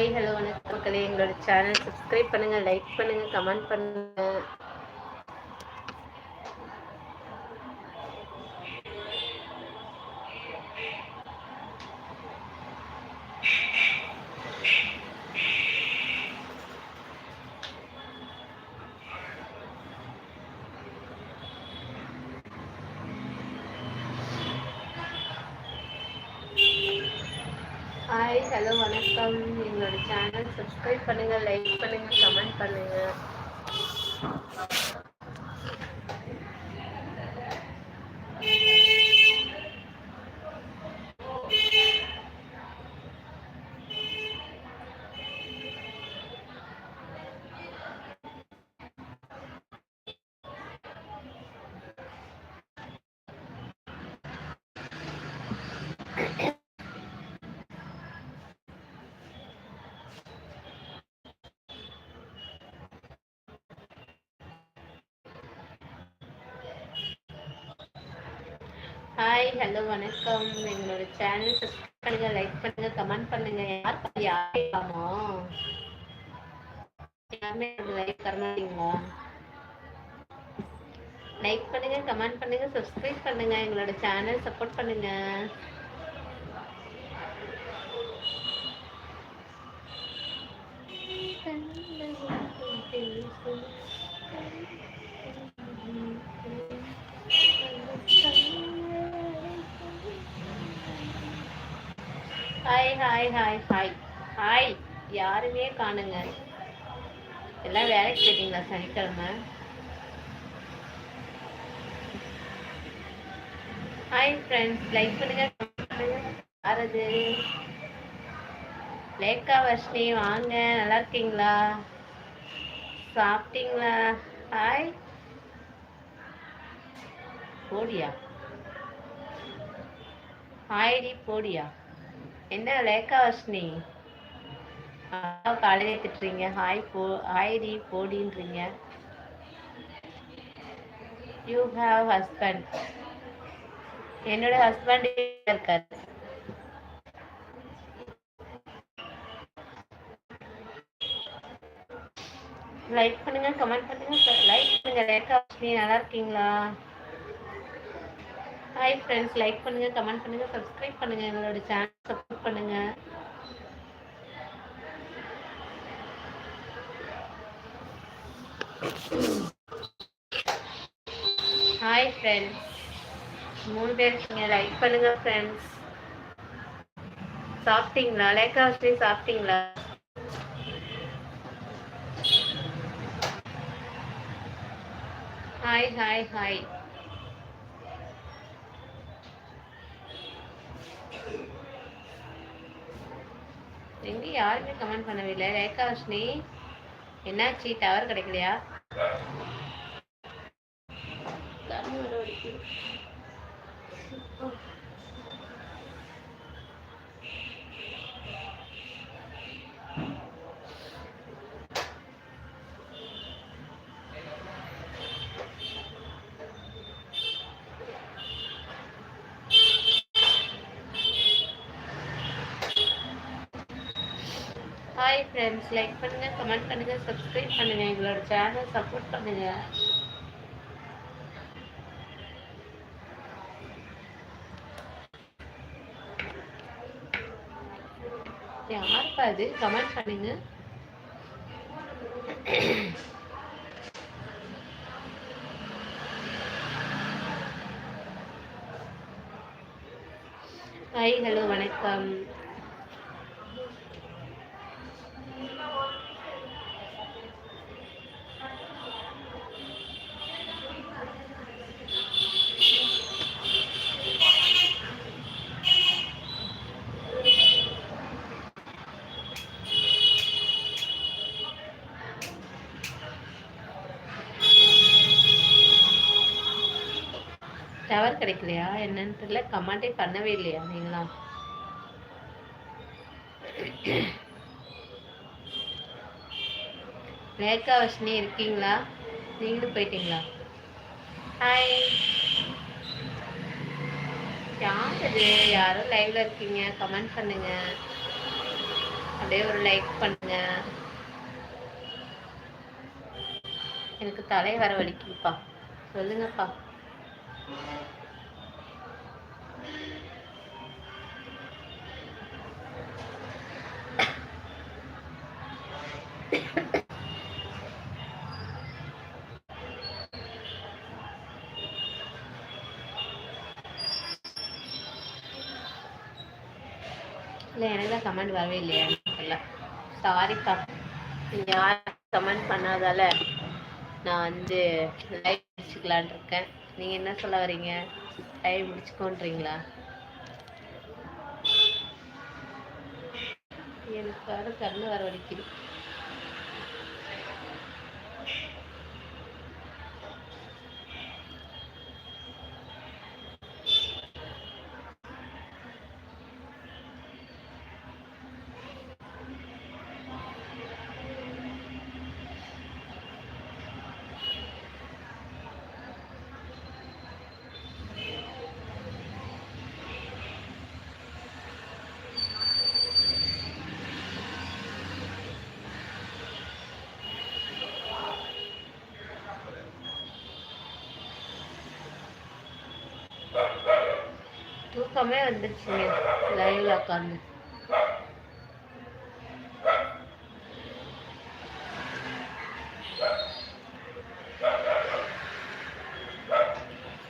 Hi hello வணக்கம் மக்களே. எங்களோட சேனல் சப்ஸ்கிரைப் பண்ணுங்க லைக் பண்ணுங்க கமெண்ட் பண்ணுங்க ஹாய் ஹலோ வணக்கம் எங்களோட சேனல் சப்ஸ்கிரைப் பண்ணுங்க லைக் பண்ணுங்க கமெண்ட் பண்ணுங்க. ஹாய் ஹலோ வணக்கம். எங்களோட சேனல் சப்ஸ்கிரைப் பண்ணுங்க லைக் பண்ணுங்க கமெண்ட் பண்ணுங்க. யார் பாத்து யாருக்காமோ யாருமே லைக் தர மாட்டீங்களா லைக் பண்ணுங்க கமெண்ட் பண்ணுங்க சப்ஸ்கிரைப் பண்ணுங்க. எங்களோட சேனல் சப்போர்ட் பண்ணுங்க. Hi hi hi hi hi யாருமே காணுங்க. எல்லாம் வேலைக்கு போயிட்டீங்களா? சனிக்கிழமை? ஹாய் ஃப்ரெண்ட்ஸ் லைக் பண்ணுங்க. யாரது? லேக்கா வர்ஷினி வாங்க. நல்லா இருக்கீங்களா? சாப்பிட்டீங்களா? ஹாய் போடியா? ஹாய்டி போடியா? என்ன லேக்கா வர்ஷினி? காலையில திட்டுறீங்க ஹாய் போ ஹாய்டி போடின்றீங்க. யூ ஹாவ் ஹஸ்பண்ட் என்னோட ஹஸ்பண்ட் இருக்காரு. லைக் பண்ணுங்க கமெண்ட் பண்ணுங்க. லைக் பண்ணுங்க. லேக்கா வர்ஷினி நல்லா இருக்கீங்களா? ஹாய் ஃப்ரெண்ட்ஸ் லைக் பண்ணுங்கள் கமெண்ட் பண்ணுங்கள் சப்ஸ்கிரைப் பண்ணுங்க எங்களோட சேனல் சப்போர்ட் பண்ணுங்கள் ஹாய் ஃப்ரெண்ட்ஸ் மூணு பேர் இருக்கீங்க லைக் பண்ணுங்க ஃப்ரெண்ட்ஸ் சாப்பிட்டீங்களா? லேக்கா ஸ்ரீ சாப்பிட்டீங்களா? ஹாய் ஹாய் ஹாய் எங்க யாருமே கமெண்ட் பண்ணவே இல்லை. ரேகாஷ்னி என்னாச்சு? டவர் கிடைக்கலையா? ஃப்ரெண்ட்ஸ் லைக் பண்ணுங்க கமெண்ட் பண்ணுங்க சப்ஸ்கிரைப் பண்ணுங்க எங்களோட சேனல் சப்போர்ட் பண்ணுங்க. யாருப்பா அது கமெண்ட் பண்ணுங்க. ஹாய் ஹலோ வணக்கம். டவர் என்னன்னு தெரியல. கமெண்டே பண்ணவே இல்லையா நீங்களா ரேகா வர்ஷினி இருக்கீங்களா? நீங்களும் போயிட்டீங்களா? ஹாய் யார் இது யாரும் லைவ்ல இருக்கீங்க. கமெண்ட் பண்ணுங்க. அப்படியே ஒரு லைக் பண்ணுங்க. எனக்கு தலை வர வலிக்குதுப்பா. சொல்லுங்கப்பா. இல்லை எனக்கு தான் கமெண்ட் வரவே இல்லையா தெரியல. சாரிக்கா நீங்கள் யார் கமெண்ட் பண்ணாதால நான் வந்து லைவ் முடிச்சுக்கலான் இருக்கேன். நீங்கள் என்ன சொல்ல வரீங்க? லைவ் முடிச்சுக்கோன்றீங்களா? எனக்கு வர கண்ணு வர வலிக்குது தூக்கமே வந்துருச்சுங்க லைவ்ல உட்காந்து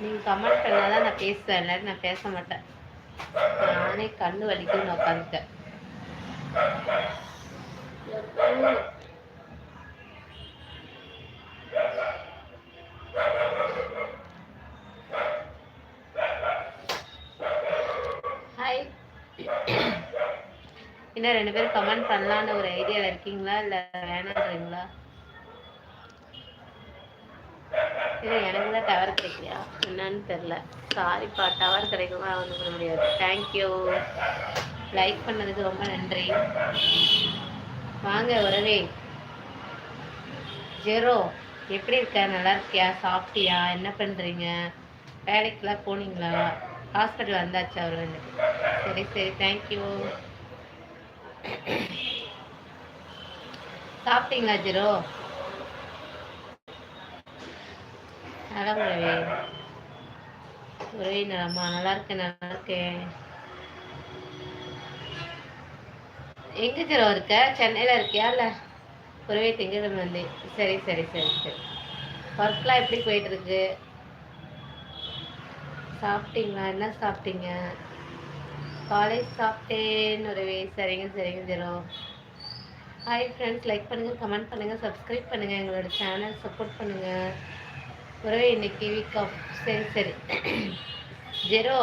நீங்க கமெண்ட் பண்ணாதான் நான் பேசுவேன். இல்லாட்டி நான் பேச மாட்டேன். நானே கண்ணு வலிக்குன்னு உட்காந்துட்டேன் இன்னும் ரெண்டு பேரும் கமெண்ட் பண்ணலான்னு ஒரு ஐடியாவில் இருக்கீங்களா? இல்லை வேணான்றீங்களா? இல்லை எனக்கு தான் டவர் கிடைக்கலையா? என்னன்னு தெரில சாரிப்பா டவர் கிடைக்குமா ஒன்றும் பண்ண முடியாது. தேங்க்யூ லைக் பண்ணதுக்கு ரொம்ப நன்றி. வாங்க உறவே. ஜெரோ எப்படி இருக்க? நல்லா இருக்கியா? சாப்பிட்டியா? என்ன பண்ணுறீங்க வேலைக்கெல்லாம் போனீங்களா? ஹாஸ்பிட்டல் வந்தாச்சா அவர் வந்து சரி சரி. தேங்க்யூ சாப்பிட்டீங்களா ஜீரோ? நல்லா உறவே உறவே நலமா நல்லா இருக்கேன் நல்லா இருக்கேன் எங்க ஜீரோ இருக்க? சென்னையில இருக்கியா இல்ல? உறவே திங்கக்கிழமை வந்து. சரி சரி சரி சரி. ஒர்க்லாம் எப்படி போயிட்டு இருக்கு? சாப்பிட்டீங்களா? என்ன சாப்பிட்டீங்க? காலேஜ் சாப்பிட்டேன்னு உறவே சரிங்க சரிங்க ஜெரோ. ஹாய் ஃப்ரெண்ட்ஸ் லைக் பண்ணுங்கள் கமெண்ட் பண்ணுங்கள் சப்ஸ்கிரைப் பண்ணுங்கள் எங்களோட சேனல் சப்போர்ட் பண்ணுங்கள் உறவே இன்னைக்கு வீக் ஆஃப் சரி சரி. ஜெரோ.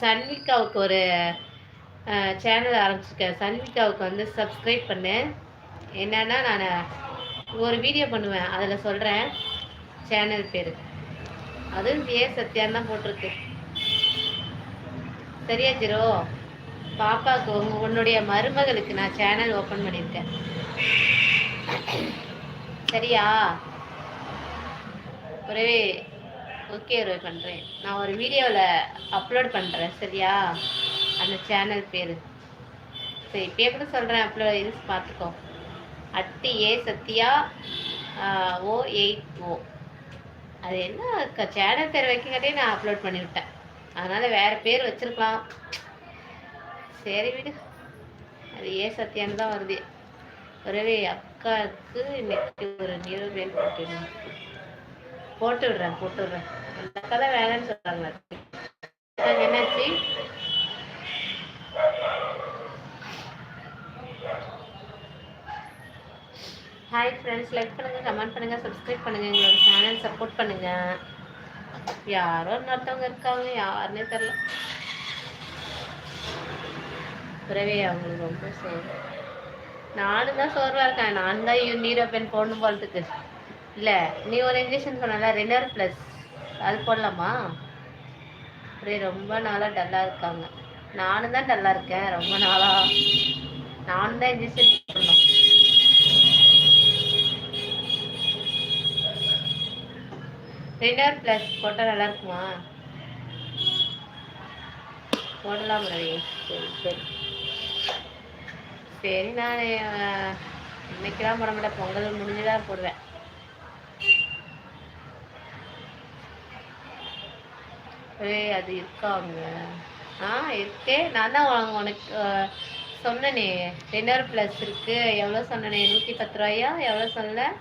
சன்விகாவுக்கு ஒரு சேனல் ஆரம்பிச்சிருக்கேன். சன்விகாவுக்கு வந்து சப்ஸ்கிரைப் பண்ணு. என்னன்னா நான் ஒரு வீடியோ பண்ணுவேன். அதில் சொல்கிறேன் சேனல் பேர். அதுவும் ஏ சத்யான்னு தான் போட்டிருக்கு. சரியா ஜீரோ? பாப்பாவுக்கு உங்க உன்னுடைய மருமகளுக்கு நான் சேனல் ஓப்பன் பண்ணியிருக்கேன். சரியா? ஒரே ஓகே ரோ பண்ணுறேன் நான் ஒரு வீடியோவில் அப்லோட் பண்ணுறேன் சரியா? அந்த சேனல் பேர். சரி இப்பயே கூட சொல்கிறேன் அப்லோ இது பார்த்துக்கோ. அட்டி ஏ சத்யா ஓ எயிட் ஓ. அது என்ன சேனல் பேர் வைக்கங்காட்டே நான் அப்லோட் பண்ணிவிட்டேன். அதனால் வேறு பேர் வச்சுருக்கலாம். சரி விடு. அது ஏ சத்யான்னு தான் வருது. ஒரே அக்காவுக்கு இன்னைக்கு ஒரு நியூ பேர் போட்டு போட்டு விடுறேன் போட்டு விடுறேன். அந்த அக்கா தான் வேலைன்னு சொல்கிறாங்க என்னாச்சு? ஹாய் ஃப்ரெண்ட்ஸ் லைக் பண்ணுங்க கமெண்ட் பண்ணுங்க சப்ஸ்கிரைப் பண்ணுங்க. எங்களோட சேனல் சப்போர்ட் பண்ணுங்க. யாரோ இன்னொருத்தவங்க இருக்காங்க யாருன்னே தெரில பிறவே அவங்களுக்கு ரொம்ப சோறு நானும் தான் சோர்வா இருக்கேன். நான் தான் நீரோ பென் போடணும் போலத்துக்கு இல்ல நீ ஒரு இன்ஜெக்ஷன் சொன்னல ரெனர் ப்ளஸ் அது போடலாமா? அப்படியே ரொம்ப நாளா டல்லா இருக்காங்க. நானும் தான் டல்லா இருக்கேன். ரொம்ப நாளா. நானும் தான் இன்ஜெக்ஷன் போடணும். ரெனர் ப்ளஸ் போட்டால் நல்லா இருக்குமா போடலாம் ரவி சரி சரி. சரி நான் இன்னைக்கெல்லாம் போட மாட்டேன். பொங்கல் முடிஞ்சுதான் போடுவேன். ஏய் அது இருக்காங்க ஆ இருக்கே. நான் தான் உனக்கு உனக்கு அஹ், சொன்னனே. ப்ளஸ் இருக்கு. எவ்வளோ சொன்னனே? நூற்றி பத்து ரூபாயா? எவ்வளோ சொன்னேன்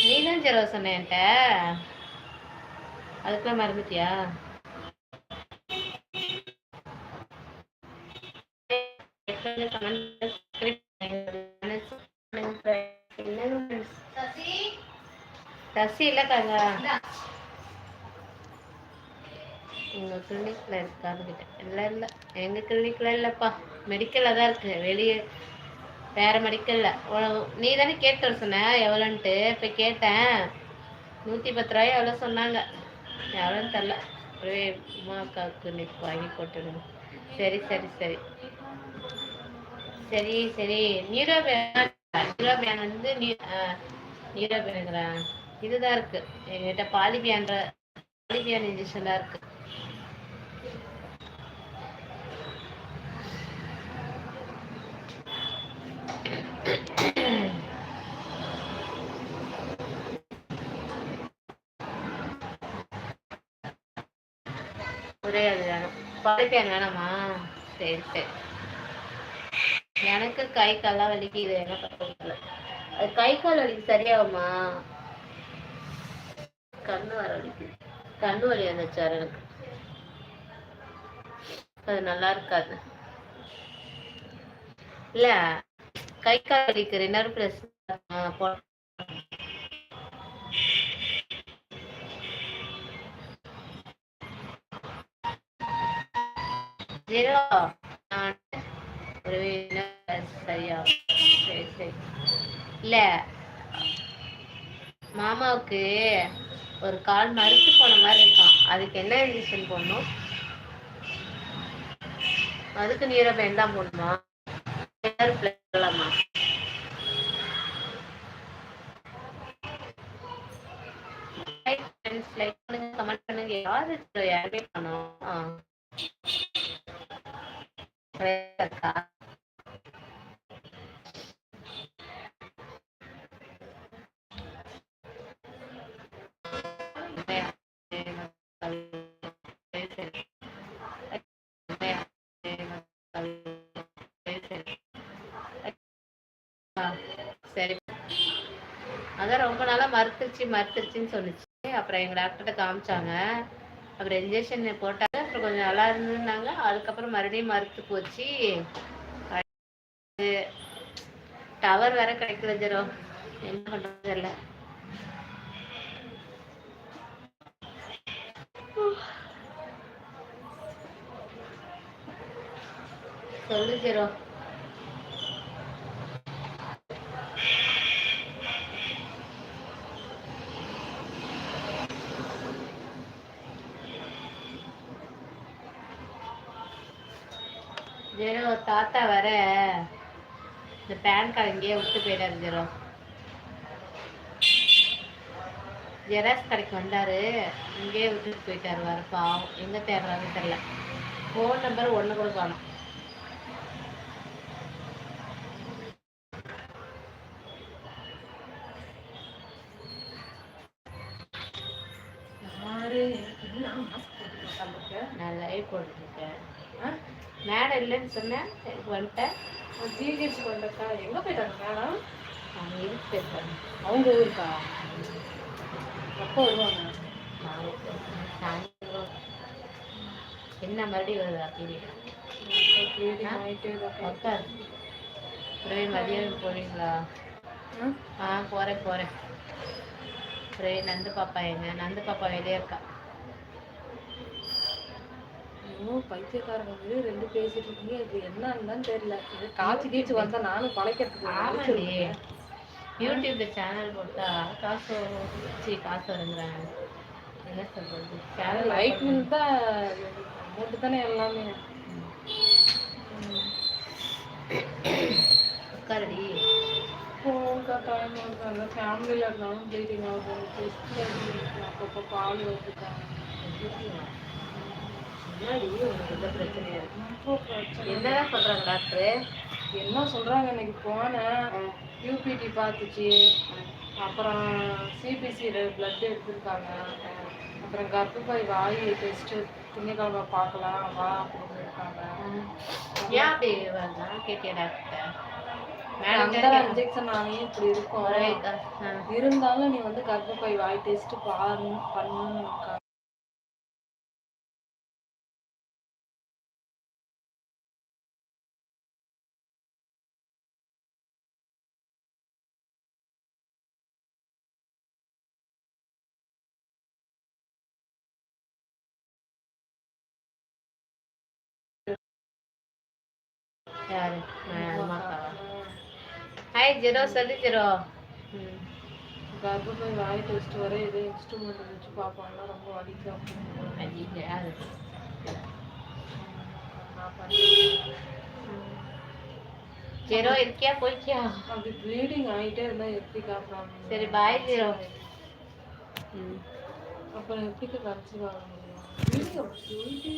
நீ தான் ஜெரோ சொன்னேன்ட்ட அதுக்குள்ள மறந்துட்டியா? சசி இல்லக்காங்க உங்க கிளினிக்ல இருக்கான்னு இல்ல இல்ல. எங்க கிளினிக்ல இல்லப்பா. மெடிக்கல்ல தான் இருக்கு. வெளியே வேறு மடிக்கல நீ தானே கேட்டு வர சொன்ன எவ்வளோன்ட்டு. இப்போ கேட்டேன். நூற்றி பத்து ரூபாய் எவ்வளோ சொன்னாங்க. எவ்வளோன்னு தெரில ஒரே உமாக்காவுக்கு நீ வாங்கி போட்டுடுங்க. சரி சரி சரி. சரி சரி. நீரோபியான் நீரோபியான் வந்து நீ பேனுங்கிறா இதுதான் இருக்குது எங்கிட்ட பாலிபியான்ற பாலிபியான் இன்ஜெக்ஷன் தான் இருக்குது ஒரே அது வேணும் வேணாமா? சரி சரி. எனக்கு கை கால்லாம் வலிக்குது என்ன பண்றது? அது கை கால் வலிக்கு சரியாகுமா? கண்ணு வர வலிக்குது. கண்ணு வலி வந்துச்சார் எனக்கு. அது நல்லா இருக்காது. இல்ல கை கால் வலிக்கு ரெண்டாயிரம் பிரச்சனை ஜீரோ. ஒரு சரியா. சரி சரி. இல்ல. மாமாவுக்கு ஒரு கால் மறுத்து போன மாதிரி இருக்கான். அதுக்கு என்ன இன்ஜெக்ஷன் போடணும்? அதுக்கு நீரபயன் தான் போடணுமா? போடலாமா? கமெண்ட் பண்ணுங்க. யாரு யாருமே பண்ணோம் இருக்கா சரி. அதான் ரொம்ப நாளா மறுத்துருச்சு மறுத்துருச்சுன்னு சொல்லுச்சு. அப்புறம் எங்க டாக்டர்கிட்ட காமிச்சாங்க. அப்புறம் இன்ஜெக்ஷன் போட்டா அப்புறம் கொஞ்சம் நல்லா இருந்ததுனாங்க அதுக்கப்புறம் மறுபடியும் மறுத்து போச்சு. டவர் வேற கிடைக்கல ஜெரோ. என்ன பண்றது தெரியல. சொல்லு ஜெரோ. பேன் கார்டு இங்கேயே விட்டு போயிடாரு ஜெரோ. ஜெராக்ஸ் கடைக்கு வந்தாரு. இங்கேயே விட்டுட்டு போயிட்டாரு வர பாவம். எங்க தேடுறாங்கன்னு தெரியல. ஃபோன் நம்பர் ஒன்று கூட காணும். நான் லைவ் போட்டுருக்கேன் மேடம் இல்லைன்னு சொன்னேன். எனக்கு வந்துட்டேன். ஜிஹெச் கொண்டக்கா. எங்க போயிட்டாங்க? மேடம் அவங்க இதுக்கு போயிருக்காங்க அவங்க ஊருக்கா? எப்போ வருவாங்க. என்ன மறுபடியும் வருதா பீரியட் மதியம் போறீங்களா? ஆ? போறேன் பிரவீன் நந்து பாப்பா எங்க? நந்து பாப்பா வெளியே இருக்கா. இன்னும் பைத்தியக்காரங்க வந்து ரெண்டு பேசிட்டு இருக்கீங்க. இது என்னன்னு தெரியல. இது காய்ச்சி கீச்சு வந்தா நானும் பழைக்கிறதுக்கு யூடியூப்ல சேனல் போட்டா காசு சி காசு வருங்கிறேன் என்ன சொல்றது? சேனல் லைக் தான். அமௌண்ட் தானே எல்லாமே. உட்காரடி. போங்க டைம் ஆகுது ஃபேமிலியில் இருந்தாலும் ப்ளீடிங் ஆகுது. அப்பப்போ பால் வருதுக்கா முன்னாடி உனக்கு எந்த பிரச்சனையா இருக்கு ரொம்ப பிரச்சனை. என்னதான் சொல்றாங்க டாக்டர் என்ன சொல்றாங்க இன்னைக்கு போனேன் யூபிடி பார்த்துச்சு அப்புறம் சிபிசி பிளட் எடுத்திருக்காங்க அப்புறம் கர்ப்பப்பை வாய் டெஸ்ட் திங்கக்கிழமை பார்க்கலாம் வா அப்படின்னு இருக்காங்க ஏன் அப்படி வருதா கேட்டியா டாக்டர் இன்ஜெக்ஷன் ஆகியும் இப்படி இருக்கும். இருந்தாலும் நீ வந்து கர்ப்பப்பை வாய் டெஸ்ட் பாரு பண்ணுன்னு இருக்காங்க யாரு நான் அம்மாக்காவா ஹாய் ஜீரோ சொல்லு ஜீரோ ம் கர்ப்பப்பை வாய் டெஸ்ட் வர ஏதோ இன்ஸ்ட்ருமெண்ட் வச்சு பார்ப்பாங்கன்னா ரொம்ப வலிக்கும். ஐயோ, யாரு? நான் பண்ணி ஜீரோ இருக்கியா? போய்க்கியா? அப்படி ப்ளீடிங் ஆகிட்டே இருந்தா எப்படி காப்பாங்க சரி பாய் ஜீரோ. ம். அப்புறம் எப்படி கன்சீவ் ஆக முடியும் ப்ளீடிங் அப்படி சொல்லிட்டே